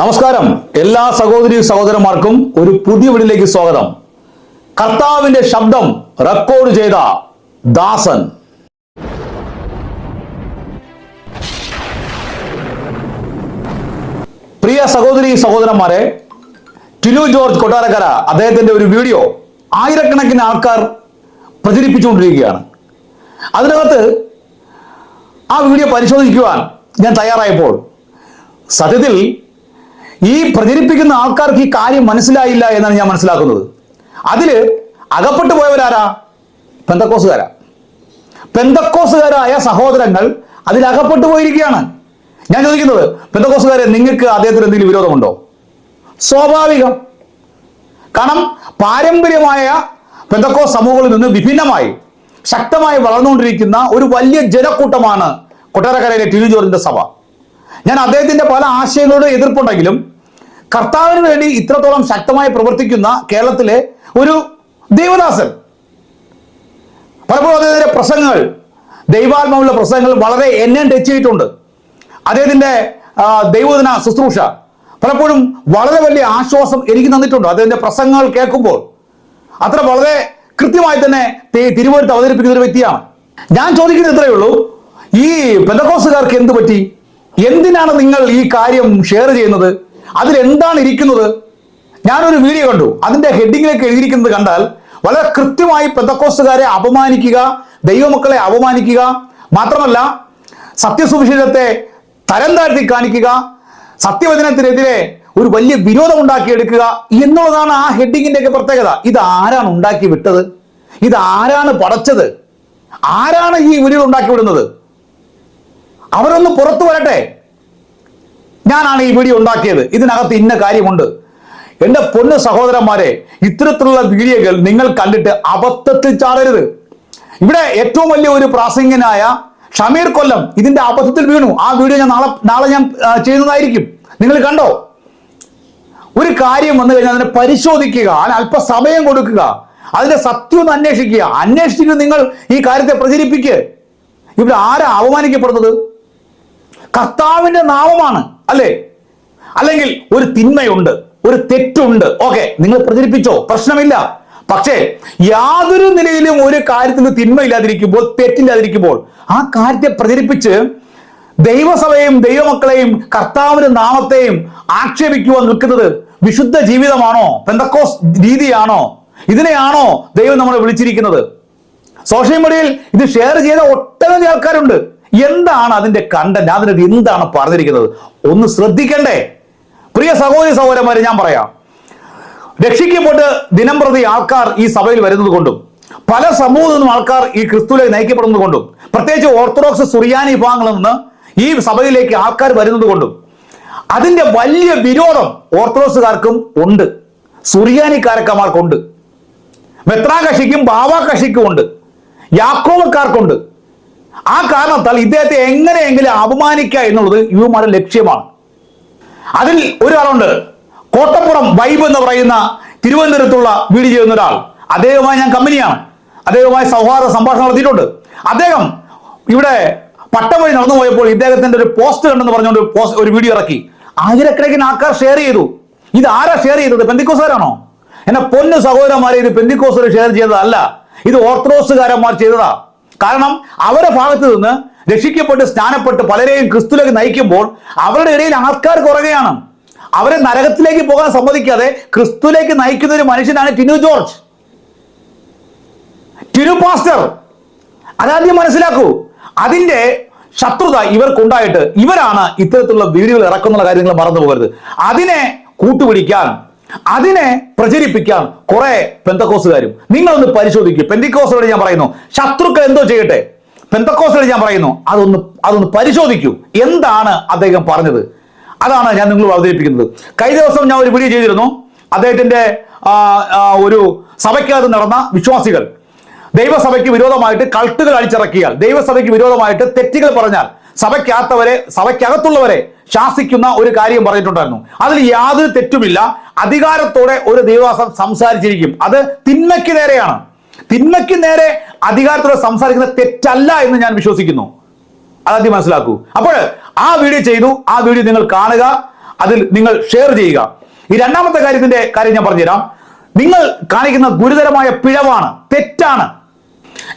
നമസ്കാരം. എല്ലാ സഹോദരി സഹോദരന്മാർക്കും ഒരു പുതിയ വീടിലേക്ക് സ്വാഗതം. കർത്താവിന്റെ ശബ്ദം റെക്കോർഡ് ചെയ്ത ദാസൻ. പ്രിയ സഹോദരി സഹോദരന്മാരെ ടിനു ജോർജ് കൊട്ടാരക്കര അദ്ദേഹത്തിന്റെ ഒരു വീഡിയോ ആയിരക്കണക്കിന് ആൾക്കാർ പ്രചരിപ്പിച്ചുകൊണ്ടിരിക്കുകയാണ്. അതിനകത്ത് ആ വീഡിയോ പരിശോധിക്കുവാൻ ഞാൻ തയ്യാറായപ്പോൾ സത്യത്തിൽ ഈ പ്രചരിപ്പിക്കുന്ന ആൾക്കാർക്ക് ഈ കാര്യം മനസ്സിലായില്ല എന്നാണ് ഞാൻ മനസ്സിലാക്കുന്നത്. അതിൽ അകപ്പെട്ടു പോയവരാരാ? പെന്തക്കോസുകാരാ. പെന്തക്കോസുകാരായ സഹോദരങ്ങൾ അതിൽ അകപ്പെട്ടു പോയിരിക്കുകയാണ്. ഞാൻ ചോദിക്കുന്നത് പെന്തക്കോസുകാരെ നിങ്ങൾക്ക് അദ്ദേഹത്തിന് എന്തെങ്കിലും വിരോധമുണ്ടോ? സ്വാഭാവികം. കാരണം പാരമ്പര്യമായ പെന്തക്കോസ് സമൂഹങ്ങളിൽ നിന്ന് വിഭിന്നമായി ശക്തമായി വളർന്നുകൊണ്ടിരിക്കുന്ന ഒരു വലിയ ജനക്കൂട്ടമാണ് കൊട്ടാരക്കരയിലെ ടി വി ജോർജിന്റെ സഭ. ഞാൻ അദ്ദേഹത്തിന്റെ പല ആശയങ്ങളോട് എതിർപ്പുണ്ടെങ്കിലും കർത്താവിന് വേണ്ടി ഇത്രത്തോളം ശക്തമായി പ്രവർത്തിക്കുന്ന കേരളത്തിലെ ഒരു ദൈവദാസൻ. പലപ്പോഴും അദ്ദേഹത്തിന്റെ പ്രസംഗങ്ങൾ ദൈവാത്മാവുള്ള പ്രസംഗങ്ങൾ വളരെ എന്നെ ടച്ച് ചെയ്തിട്ടുണ്ട്. അദ്ദേഹത്തിന്റെ ദൈവദിന ശുശ്രൂഷ പലപ്പോഴും വളരെ വലിയ ആശ്വാസം എനിക്ക് തന്നിട്ടുണ്ട്. അദ്ദേഹത്തിന്റെ പ്രസംഗങ്ങൾ കേൾക്കുമ്പോൾ അത്ര വളരെ കൃത്യമായി തന്നെ തിരുവനന്തപുരത്ത് അവതരിപ്പിക്കുന്ന ഒരു വ്യക്തിയാണ്. ഞാൻ ചോദിക്കുന്നത് ഇത്രയേ ഉള്ളൂ. ഈ പെന്തക്കോസുകാർക്ക് എന്ത് പറ്റി? എന്തിനാണ് നിങ്ങൾ ഈ കാര്യം ഷെയർ ചെയ്യുന്നത്? അതിൽ എന്താണ് ഇരിക്കുന്നത് ഞാനൊരു വീഡിയോ കണ്ടു. അതിന്റെ ഹെഡിങ്ങിലേക്ക് എഴുതിയിരിക്കുന്നത് കണ്ടാൽ വളരെ കൃത്യമായി പെന്തക്കോസുകാരെ അപമാനിക്കുക ദൈവമക്കളെ അപമാനിക്കുക മാത്രമല്ല സത്യസുവിശേഷത്തെ തരം താഴ്ത്തി കാണിക്കുക സത്യവചനത്തിനെതിരെ ഒരു വലിയ വിരോധം ഉണ്ടാക്കിയെടുക്കുക എന്നുള്ളതാണ് ആ ഹെഡിങ്ങിന്റെ ഒക്കെ പ്രത്യേകത. ഇത് ആരാണ് ഉണ്ടാക്കി വിട്ടത്? ഇത് ആരാണ് പടച്ചത്? ആരാണ് ഈ വീഡിയോ ഉണ്ടാക്കി വിടുന്നത്? അവരൊന്ന് പുറത്തു വരട്ടെ. ഞാനാണ് ഈ വീഡിയോ ഉണ്ടാക്കിയത്. ഇതിനകത്ത് ഇന്ന കാര്യമുണ്ട്. എന്റെ പൊന്ന് സഹോദരന്മാരെ ഇത്തരത്തിലുള്ള വീഡിയോകൾ നിങ്ങൾ കണ്ടിട്ട് അബദ്ധത്തിൽ ചാടരുത്. ഇവിടെ ഏറ്റവും വലിയ ഒരു പ്രാസംഗികനായ ഷമീർ കൊല്ലം ഇതിന്റെ അബദ്ധത്തിൽ വീണു. ആ വീഡിയോ ഞാൻ നാളെ നാളെ ഞാൻ ചെയ്യുന്നതായിരിക്കും. നിങ്ങൾ കണ്ടോ? ഒരു കാര്യം വന്നു കഴിഞ്ഞാൽ അതിനെ പരിശോധിക്കുക. അതിന് അല്പസമയം കൊടുക്കുക. അതിന്റെ സത്യം ഒന്ന് അന്വേഷിക്കുക. അന്വേഷിച്ചിട്ട് നിങ്ങൾ ഈ കാര്യത്തെ പ്രചരിപ്പിക്കുക ഇവിടെ ആരാ അവമാനിക്കപ്പെടുന്നത്? കർത്താവിന്റെ നാമമാണ്. അല്ലേ? അല്ലെങ്കിൽ ഒരു തിന്മയുണ്ട് ഒരു തെറ്റുണ്ട്. ഓക്കെ നിങ്ങൾ പ്രചരിപ്പിച്ചോ? പ്രശ്നമില്ല. പക്ഷേ യാതൊരു നിലയിലും ഒരു കാര്യത്തിൽ തിന്മയില്ലാതിരിക്കുമ്പോൾ തെറ്റില്ലാതിരിക്കുമ്പോൾ ആ കാര്യത്തെ പ്രചരിപ്പിച്ച് ദൈവസഭയും ദൈവമക്കളെയും കർത്താവിന്റെ നാമത്തെയും ആക്ഷേപിക്കുവാൻ നിൽക്കുന്നത് വിശുദ്ധ ജീവിതമാണോ? പെന്തക്കോസ് രീതിയാണോ? ഇതിനെയാണോ ദൈവം നമ്മളെ വിളിച്ചിരിക്കുന്നത്? സോഷ്യൽ മീഡിയയിൽ ഇത് ഷെയർ ചെയ്ത ഒട്ടനവധി ആൾക്കാരുണ്ട്. എന്താണ് അതിന്റെ കണ്ടന്റ് അതിനകത്ത് എന്താണ് പറഞ്ഞിരിക്കുന്നത്? ഒന്ന് ശ്രദ്ധിക്കണ്ടേ. പ്രിയ സഹോദരി സഹോദരന്മാരെ ഞാൻ പറയാം. രക്ഷിക്കപ്പെട്ട് ദിനം പ്രതി ആൾക്കാർ ഈ സഭയിൽ വരുന്നത് കൊണ്ടും പല സമൂഹത്തിൽ നിന്നും ആൾക്കാർ ഈ ക്രിസ്തുവിലേക്ക് നയിക്കപ്പെടുന്നത് കൊണ്ടും പ്രത്യേകിച്ച് ഓർത്തഡോക്സ് സുറിയാനി വിഭാഗങ്ങളിൽ നിന്ന് ഈ സഭയിലേക്ക് ആൾക്കാർ വരുന്നത് കൊണ്ടും അതിന്റെ വലിയ വിരോധം ഓർത്തഡോക്സുകാർക്കും ഉണ്ട്. സുറിയാനിക്കാരക്കന്മാർക്കുണ്ട് മെത്രാകക്ഷിക്കും ബാവാകക്ഷിക്കും ഉണ്ട്. യാക്കോവക്കാർക്കുണ്ട് ആ കാരണത്താൽ ഇദ്ദേഹത്തെ എങ്ങനെയെങ്കിലും അപമാനിക്കുക എന്നുള്ളത് യുവമാരുടെ ലക്ഷ്യമാണ്. അതിൽ ഒരാളുണ്ട്. കോട്ടപ്പുറം വൈബ് എന്ന് പറയുന്ന തിരുവനന്തപുരത്തുള്ള വീട് ചെയ്യുന്ന ഒരാൾ. അദ്ദേഹവുമായി ഞാൻ കമ്പനിയാണ്. അദ്ദേഹവുമായി സൗഹാർദ്ദ സംഭാഷണം നടത്തിയിട്ടുണ്ട്. അദ്ദേഹം ഇവിടെ പട്ടം വഴി നടന്നു പോയപ്പോൾ ഇദ്ദേഹത്തിന്റെ ഒരു പോസ്റ്റ് കണ്ടെന്ന് പറഞ്ഞുകൊണ്ട് ഒരു പോസ്റ്റ് ഒരു വീഡിയോ ഇറക്കി. ആയിരക്കണക്കിന് ആൾക്കാർ ഷെയർ ചെയ്തു. ഇത് ആരാ ഷെയർ ചെയ്തത്? പെന്തിക്കോസുകാരാണോ? എന്നെ പൊന്ന് സഹോദരന്മാരെ ഇത് പെന്തിക്കോസുകാർ ഷെയർ ചെയ്തതല്ല. ഇത് ഓർത്തഡോക്സുകാരന്മാർ ചെയ്തതാ. കാരണം അവരുടെ ഭാഗത്ത് നിന്ന് രക്ഷിക്കപ്പെട്ട് സ്നാനപ്പെട്ട് പലരെയും ക്രിസ്തുലേക്ക് നയിക്കുമ്പോൾ അവരുടെ ഇടയിൽ ആൾക്കാർ കുറയുകയാണ്. അവരെ നരകത്തിലേക്ക് പോകാൻ സമ്മതിക്കാതെ ക്രിസ്തുലേക്ക് നയിക്കുന്ന ഒരു മനുഷ്യനാണ് ടിനു ജോർജ്. ടിനു പാസ്റ്റർ. അതാദ്യം മനസ്സിലാക്കൂ അതിന്റെ ശത്രുത ഇവർക്കുണ്ടായിട്ട് ഇവരാണ് ഇത്തരത്തിലുള്ള വീഡിയോകൾ ഇറക്കുന്നുള്ള കാര്യങ്ങൾ മറന്നു പോകരുത് അതിനെ കൂട്ടുപിടിക്കാൻ അതിനെ പ്രചരിപ്പിക്കാൻ കുറെ പെന്തക്കോസുകാരും. നിങ്ങളൊന്ന് പരിശോധിക്കും. പെന്തിക്കോസുകളോട് ഞാൻ പറയുന്നു ശത്രുക്കൾ എന്തോ ചെയ്യട്ടെ? പെന്തക്കോസുകളോട് ഞാൻ പറയുന്നു അതൊന്ന് അതൊന്ന് പരിശോധിക്കൂ. എന്താണ് അദ്ദേഹം പറഞ്ഞത്? അതാണ് ഞാൻ നിങ്ങൾ അവതരിപ്പിക്കുന്നത്. കഴിഞ്ഞ ദിവസം ഞാൻ ഒരു വീഡിയോ ചെയ്തിരുന്നു. അദ്ദേഹത്തിന്റെ ഒരു സഭയ്ക്കകത്ത് നടന്ന വിശ്വാസികൾ ദൈവസഭയ്ക്ക് വിരോധമായിട്ട് കൾട്ടുകൾ അടിച്ചിറക്കിയാൽ ദൈവസഭയ്ക്ക് വിരോധമായിട്ട് തെറ്റുകൾ പറഞ്ഞാൽ സഭയ്ക്കകത്തവരെ സഭയ്ക്കകത്തുള്ളവരെ ശാസിക്കുന്ന ഒരു കാര്യം പറഞ്ഞിട്ടുണ്ടായിരുന്നു. അതിൽ യാതൊരു തെറ്റുമില്ല. അധികാരത്തോടെ ഒരു ദേവാസം സംസാരിച്ചിരിക്കും. അത് തിന്മയ്ക്ക് നേരെയാണ്. തിന്മയ്ക്ക് നേരെ അധികാരത്തോടെ സംസാരിക്കുന്ന തെറ്റല്ല എന്ന് ഞാൻ വിശ്വസിക്കുന്നു. അതാദ്യം മനസ്സിലാക്കൂ. അപ്പോൾ ആ വീഡിയോ ചെയ്തു. ആ വീഡിയോ നിങ്ങൾ കാണുക. അതിൽ നിങ്ങൾ ഷെയർ ചെയ്യുക. ഈ രണ്ടാമത്തെ കാര്യത്തിന്റെ കാര്യം ഞാൻ പറഞ്ഞുതരാം. നിങ്ങൾ കാണിക്കുന്ന ഗുരുതരമായ പിഴവാണ്. തെറ്റാണ്.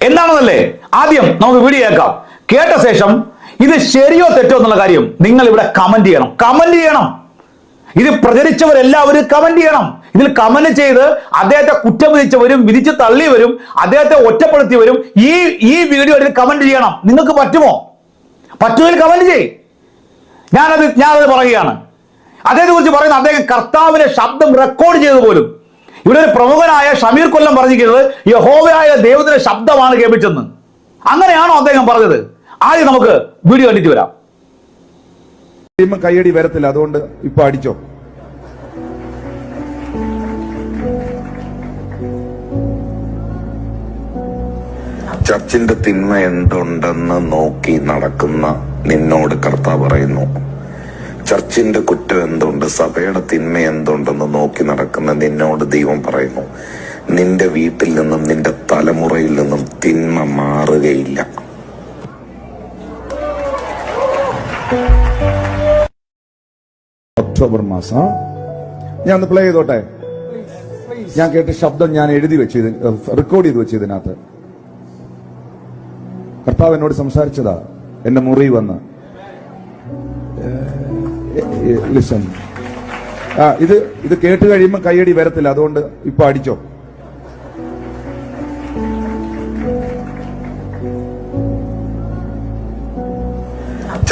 എന്താണെന്നല്ലേ? ആദ്യം നമുക്ക് വീഡിയോ കേൾക്കാം. കേട്ട ശേഷം ഇത് ശരിയോ തെറ്റോ എന്നുള്ള കാര്യം നിങ്ങൾ ഇവിടെ കമന്റ് ചെയ്യണം. കമന്റ് ചെയ്യണം. ഇത് പ്രചരിച്ചവരെല്ലാവരും കമന്റ് ചെയ്യണം. ഇതിൽ കമന്റ് ചെയ്ത് അദ്ദേഹത്തെ കുറ്റം വിധിച്ചവരും വിധിച്ച് തള്ളിയവരും അദ്ദേഹത്തെ ഒറ്റപ്പെടുത്തിയവരും ഈ ഈ വീഡിയോയിൽ കമന്റ് ചെയ്യണം. നിങ്ങൾക്ക് പറ്റുമോ? പറ്റുമെങ്കിൽ കമന്റ് ചെയ് ഞാനത് ഞാനത് പറയുകയാണ്. അദ്ദേഹത്തെ കുറിച്ച് പറയുന്ന അദ്ദേഹം കർത്താവിന്റെ ശബ്ദം റെക്കോർഡ് ചെയ്തു പോലും. ഇവിടെ ഒരു പ്രമുഖനായ ഷമീർ കൊല്ലം പറഞ്ഞിരിക്കുന്നത് യഹോവയായ ദൈവത്തിന്റെ ശബ്ദമാണ് കേൾപ്പിച്ചെന്ന് അങ്ങനെയാണോ അദ്ദേഹം പറഞ്ഞത്? ആദ്യം നമുക്ക് വീഡിയോ കണ്ടിട്ട് വരാം. ടീം കയ്യടി വരത്തില്ല അതുകൊണ്ട് ഇപ്പൊ അടിച്ചോ. ചർച്ചിന്റെ തിന്മ എന്തുണ്ടെന്ന് നോക്കി നടക്കുന്ന നിന്നോട് കർത്താവ് പറയുന്നു. ചർച്ചിന്റെ കുറ്റം എന്തുണ്ട്? സഭയുടെ തിന്മ എന്തുണ്ടെന്ന് നോക്കി നടക്കുന്ന നിന്നോട് ദൈവം പറയുന്നു. നിന്റെ വീട്ടിൽ നിന്നും നിന്റെ തലമുറയിൽ നിന്നും തിന്മ മാറുകയില്ല. ഒക്ടോബർ മാസം. ഞാൻ ഒന്ന് പ്ലേ ചെയ്തോട്ടെ? ഞാൻ കേട്ട ശബ്ദം ഞാൻ എഴുതി വെച്ചു റെക്കോർഡ് ചെയ്ത് വെച്ചു ഇതിനകത്ത്. കർത്താവ് എന്നോട് സംസാരിച്ചതാ. എന്റെ മുറി വന്ന്. ലിസൺ ആ ഇത് ഇത് കേട്ട് കഴിയുമ്പോൾ കൈയടി വരത്തില്ല. അതുകൊണ്ട് ഇപ്പൊ അടിച്ചോ.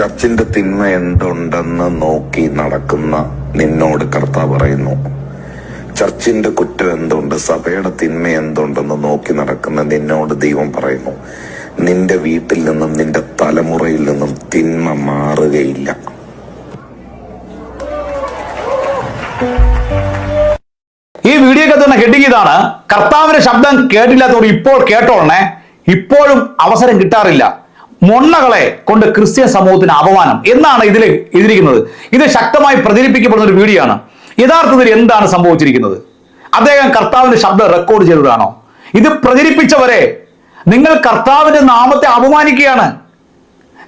ചർച്ചിന്റെ തിന്മ എന്തുണ്ടെന്ന് നോക്കി നടക്കുന്ന നിന്നോട് കർത്താവ് പറയുന്നു. ചർച്ചിന്റെ കുറ്റം എന്തുണ്ട്? സഭയുടെ തിന്മ എന്തുണ്ടെന്ന് നോക്കി നടക്കുന്ന നിന്നോട് ദൈവം പറയുന്നു. നിന്റെ വീട്ടിൽ നിന്നും നിന്റെ തലമുറയിൽ നിന്നും തിന്മ മാറുകയില്ല. ഈ വീഡിയോക്ക് തന്നെ ഹെഡിങ് ഇതാണ്. കർത്താവിന്റെ ശബ്ദം കേട്ടില്ലാത്തവർ ഇപ്പോൾ കേട്ടോളണേ ഇപ്പോഴും അവസരം കിട്ടാറില്ല. മൊണ്ണകളെ കൊണ്ട് ക്രിസ്ത്യൻ സമൂഹത്തിന് അപമാനം എന്നാണ് ഇതിൽ എഴുതിയിരിക്കുന്നത്. ഇത് ശക്തമായി പ്രചരിപ്പിക്കപ്പെടുന്ന ഒരു വീഡിയോ ആണ് യഥാർത്ഥത്തിൽ എന്താണ് സംഭവിച്ചിരിക്കുന്നത്? അദ്ദേഹം കർത്താവിന്റെ ശബ്ദം റെക്കോർഡ് ചെയ്തതാണോ? ഇത് പ്രചരിപ്പിച്ചവരെ നിങ്ങൾ കർത്താവിന്റെ നാമത്തെ അപമാനിക്കുകയാണ്.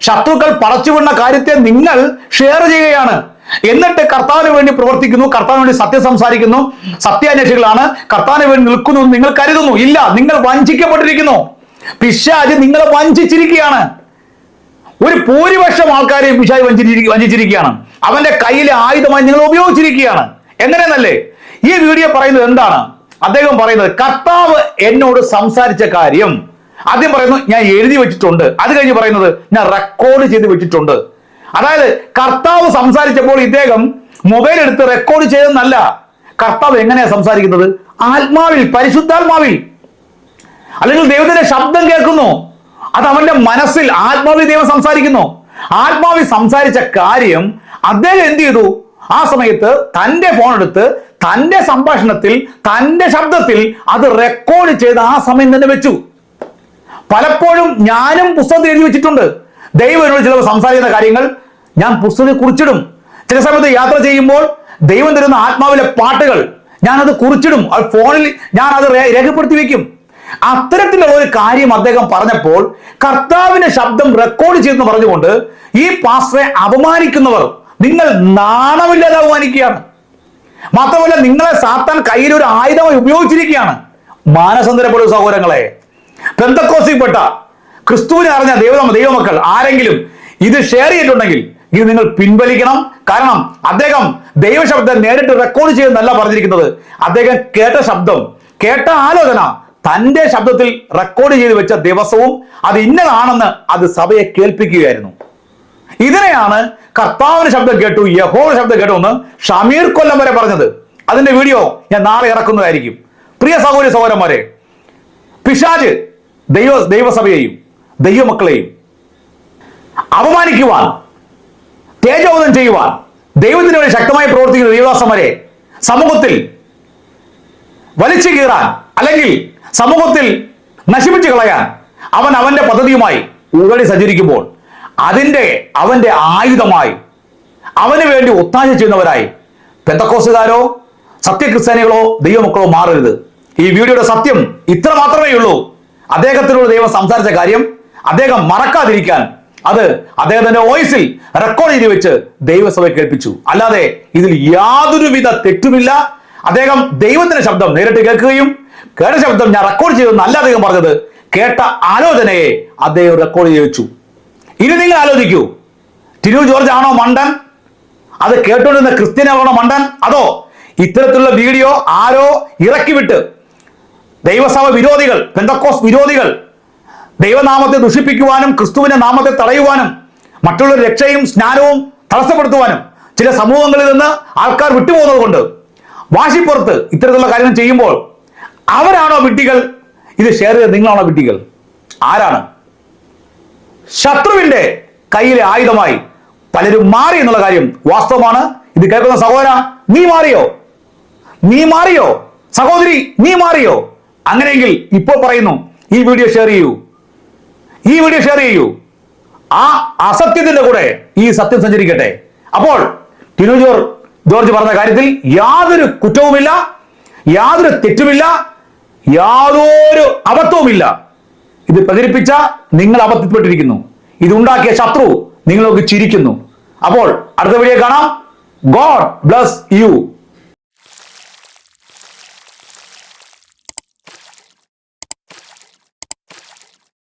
ശത്രുക്കൾ പറച്ചുവിടുന്ന കാര്യത്തെ നിങ്ങൾ ഷെയർ ചെയ്യുകയാണ്. എന്നിട്ട് കർത്താവിന് വേണ്ടി പ്രവർത്തിക്കുന്നു കർത്താവിന് വേണ്ടി സത്യം സംസാരിക്കുന്നു സത്യാന്വേഷികളാണ്. കർത്താവിന് വേണ്ടി നിൽക്കുന്നു നിങ്ങൾ കരുതുന്നു. ഇല്ല നിങ്ങൾ വഞ്ചിക്കപ്പെട്ടിരിക്കുന്നു. പിശാജ് നിങ്ങളെ വഞ്ചിച്ചിരിക്കുകയാണ്. ഒരു ഭൂരിപക്ഷം ആൾക്കാരെ പിശാജ് വഞ്ചിച്ചിരി വഞ്ചിച്ചിരിക്കുകയാണ്. അവന്റെ കയ്യിലെ ആയുധമായി നിങ്ങൾ ഉപയോഗിച്ചിരിക്കുകയാണ്. എങ്ങനെയെന്നല്ലേ? ഈ വീഡിയോ പറയുന്നത് എന്താണ്? അദ്ദേഹം പറയുന്നത് കർത്താവ് എന്നോട് സംസാരിച്ച കാര്യം ആദ്യം പറയുന്നു ഞാൻ എഴുതി വെച്ചിട്ടുണ്ട്. അത് കഴിഞ്ഞ് പറയുന്നത് ഞാൻ റെക്കോർഡ് ചെയ്ത് വെച്ചിട്ടുണ്ട്. അതായത് കർത്താവ് സംസാരിച്ചപ്പോൾ ഇദ്ദേഹം മൊബൈൽ എടുത്ത് റെക്കോർഡ് ചെയ്തെന്നല്ല കർത്താവ് എങ്ങനെയാ സംസാരിക്കുന്നത്? ആത്മാവിൽ പരിശുദ്ധാത്മാവിൽ. അല്ലെങ്കിൽ ദൈവത്തിന്റെ ശബ്ദം കേൾക്കുന്നു. അത് അവന്റെ മനസ്സിൽ ആത്മാവി ദൈവം സംസാരിക്കുന്നു. ആത്മാവി സംസാരിച്ച കാര്യം അദ്ദേഹം എന്ത് ചെയ്തു? ആ സമയത്ത് തന്റെ ഫോൺ എടുത്ത് തന്റെ സംഭാഷണത്തിൽ തന്റെ ശബ്ദത്തിൽ അത് റെക്കോർഡ് ചെയ്ത് ആ സമയം തന്നെ വെച്ചു. പലപ്പോഴും ഞാനും പുസ്തകത്തിൽ എഴുതി വെച്ചിട്ടുണ്ട്. ദൈവം എന്നോട് ചിലപ്പോൾ സംസാരിക്കുന്ന കാര്യങ്ങൾ ഞാൻ പുസ്തകത്തിൽ കുറിച്ചിടും. ചില സമയത്ത് യാത്ര ചെയ്യുമ്പോൾ ദൈവം തരുന്ന ആത്മാവിലെ പാട്ടുകൾ ഞാനത് കുറിച്ചിടും. ഫോണിൽ ഞാൻ അത് രേഖപ്പെടുത്തി വെക്കും. അത്തരത്തിലുള്ള ഒരു കാര്യം അദ്ദേഹം പറഞ്ഞപ്പോൾ കർത്താവിന്റെ ശബ്ദം റെക്കോർഡ് ചെയ്തെന്ന് പറഞ്ഞുകൊണ്ട് ഈ പാസ്റ്ററെ അപമാനിക്കുന്നവർ നിങ്ങൾ നാണമില്ലാതെ അപമാനിക്കുകയാണ്. മാത്രമല്ല നിങ്ങളെ സാത്താൻ കയ്യിൽ ഒരു ആയുധമായി ഉപയോഗിച്ചിരിക്കുകയാണ്. മാനസന്തരപ്പെടുന്ന സഹോദരങ്ങളെ പെന്തക്കോസിൽപ്പെട്ട ക്രിസ്തുവിനെ അറിഞ്ഞ ദൈവ ദൈവമക്കൾ ആരെങ്കിലും ഇത് ഷെയർ ചെയ്തിട്ടുണ്ടെങ്കിൽ ഇത് നിങ്ങൾ പിൻവലിക്കണം. കാരണം അദ്ദേഹം ദൈവശബ്ദം നേരിട്ട് റെക്കോർഡ് ചെയ്യുന്നല്ല പറഞ്ഞിരിക്കുന്നത്. അദ്ദേഹം കേട്ട ശബ്ദം കേട്ട ആലോചന തന്റെ ശബ്ദത്തിൽ റെക്കോർഡ് ചെയ്ത് വെച്ച ദിവസവും അത് ഇന്നതാണെന്ന് അത് സഭയെ കേൾപ്പിക്കുകയായിരുന്നു. ഇതിനെയാണ് കർത്താവിന്റെ ശബ്ദം കേട്ടു യഹോ ശബ്ദം കേട്ടു എന്ന് ഷമീർ കൊല്ലം വരെ പറഞ്ഞത്. അതിന്റെ വീഡിയോ ഞാൻ നാളെ ഇറക്കുന്നതായിരിക്കും. പ്രിയ സഹോദരി സഹോദരന്മാരെ പിശാജ് ദൈവ ദൈവസഭയെയും ദൈവമക്കളെയും അപമാനിക്കുവാൻ തേജോധം ചെയ്യുവാൻ ദൈവത്തിന് വേണ്ടി ശക്തമായി പ്രവർത്തിക്കുന്ന ദൈവദാസന്മാരെ സമൂഹത്തിൽ വലിച്ചു കീറാൻ അല്ലെങ്കിൽ സമൂഹത്തിൽ നശിപ്പിച്ചു കളയാൻ അവൻ അവന്റെ പദ്ധതിയുമായി ഉടനെ സഞ്ചരിക്കുമ്പോൾ അതിന്റെ അവന്റെ ആയുധമായി അവന് വേണ്ടി ഒത്താശ ചെയ്യുന്നവരായി പെന്തക്കോസുകാരോ സത്യക്രിസ്ത്യാനികളോ ദൈവമക്കളോ മാറരുത്. ഈ വീഡിയോയുടെ സത്യം ഇത്ര മാത്രമേ ഉള്ളൂ. അദ്ദേഹത്തിനോട് ദൈവം സംസാരിച്ച കാര്യം അദ്ദേഹം മറക്കാതിരിക്കാൻ അത് അദ്ദേഹത്തിന്റെ വോയിസിൽ റെക്കോർഡ് ചെയ്ത് വെച്ച് ദൈവസഭയെ കേൾപ്പിച്ചു. അല്ലാതെ ഇതിൽ യാതൊരുവിധ തെറ്റുമില്ല. അദ്ദേഹം ദൈവത്തിന്റെ ശബ്ദം നേരിട്ട് കേൾക്കുകയും കേട്ട ശബ്ദം ഞാൻ റെക്കോർഡ് ചെയ്തെന്നല്ല അദ്ദേഹം പറഞ്ഞത്. കേട്ട ആലോചനയെ അദ്ദേഹം റെക്കോർഡ് ചെയ്ത് വെച്ചു. ഇനി നിങ്ങൾ ആലോചിക്കൂ. ടിനു ജോർജ് ആണോ മണ്ടൻ? അത് കേട്ടുകൊണ്ടിരുന്ന ക്രിസ്ത്യനാണോ മണ്ടൻ? അതോ ഇത്തരത്തിലുള്ള വീഡിയോ ആരോ ഇറക്കി വിട്ട് ദൈവസഭ വിരോധികൾ പെന്തക്കോസ് വിരോധികൾ ദൈവനാമത്തെ ദുഷിപ്പിക്കുവാനും ക്രിസ്തുവിന്റെ നാമത്തെ തടയുവാനും മറ്റുള്ള രക്ഷയും സ്നാനവും തടസ്സപ്പെടുത്തുവാനും ചില സമൂഹങ്ങളിൽ നിന്ന് ആൾക്കാർ വിട്ടുപോകുന്നത് കൊണ്ട് വാശിപ്പുറത്ത് ഇത്തരത്തിലുള്ള കാര്യങ്ങൾ ചെയ്യുമ്പോൾ അവരാണോ വിട്ടികൾ ഇത് ഷെയർ ചെയ്ത് നിങ്ങളാണോ വിട്ടികൾ ആരാണ്? ശത്രുവിന്റെ കയ്യിലെ ആയുധമായി പലരും മാറി എന്നുള്ള കാര്യം വാസ്തവമാണ്. ഇത് കേൾക്കുന്ന സഹോദര നീ മാറിയോ? നീ മാറിയോ? സഹോദരി നീ മാറിയോ? അങ്ങനെയെങ്കിൽ ഇപ്പോൾ പറയുന്നു ഈ വീഡിയോ ഷെയർ ചെയ്യൂ. ഈ വീഡിയോ ഷെയർ ചെയ്യൂ. ആ അസത്യത്തിന്റെ കൂടെ ഈ സത്യം സഞ്ചരിക്കട്ടെ. അപ്പോൾ ടിനു ജോർ ജോർജ് പറഞ്ഞ കാര്യത്തിൽ യാതൊരു കുറ്റവുമില്ല യാതൊരു തെറ്റുമില്ല യാതൊരു അബദ്ധവുമില്ല. ഇത് പ്രചരിപ്പിച്ച നിങ്ങൾ അബദ്ധപ്പെട്ടിരിക്കുന്നു ഇതുണ്ടാക്കിയ ശത്രു നിങ്ങൾക്ക് ചിരിക്കുന്നു. അപ്പോൾ അടുത്ത വീഡിയോ കാണാം. God bless you.